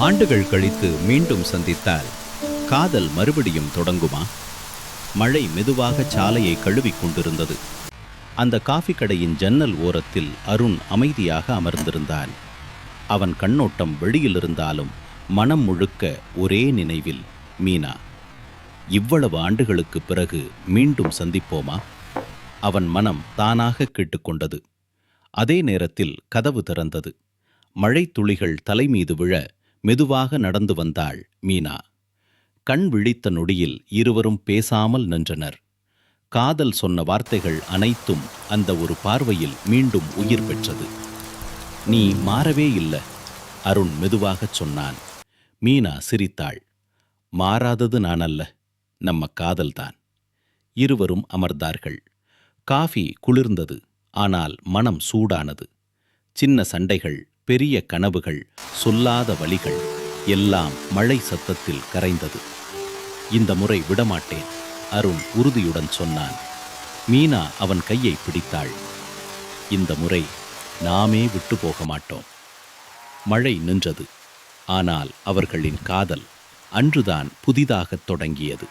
ஆண்டுகள் கழித்து மீண்டும் சந்தித்தால் காதல் மறுபடியும் தொடங்குமா? மழை மெதுவாக சாலையை கழுவிக் கொண்டிருந்தது. அந்த காஃபி கடையின் ஜன்னல் ஓரத்தில் அருண் அமைதியாக அமர்ந்திருந்தான். அவன் கண்ணோட்டம் வெளியில் இருந்தாலும் மனம் முழுக்க ஒரே நினைவில் மீனா இவ்வளவு ஆண்டுகளுக்குப் பிறகு மீண்டும் சந்திப்போமா? அவன் மனம் தானாக கேட்டுக்கொண்டது. அதே நேரத்தில் கதவு திறந்தது. மழை துளிகள் தலைமீது விழ மெதுவாக நடந்து வந்தாள் மீனா. கண் விழித்த நொடியில் இருவரும் பேசாமல் நின்றனர். காதல் சொன்ன வார்த்தைகள் அனைத்தும் அந்த ஒரு பார்வையில் மீண்டும் உயிர் பெற்றது. நீ மாறவே இல்லை அருண் மெதுவாகச் சொன்னான். மீனா சிரித்தாள். மாறாதது நான் அல்ல நம்ம காதல்தான். இருவரும் அமர்ந்தார்கள். காஃபி குளிர்ந்தது ஆனால் மனம் சூடானது. சின்ன சண்டைகள் பெரிய கனவுகள் சொல்லாத வழிகள் எல்லாம் மழை சத்தத்தில் கரைந்தது. இந்த முறை விடமாட்டேன் அருண் உறுதியுடன் சொன்னான். மீனா அவன் கையை பிடித்தாள். இந்த முறை நாமே விட்டு போக மாட்டோம். மழை நின்றது. ஆனால் அவர்களின் காதல் அன்றுதான் புதிதாகத் தொடங்கியது.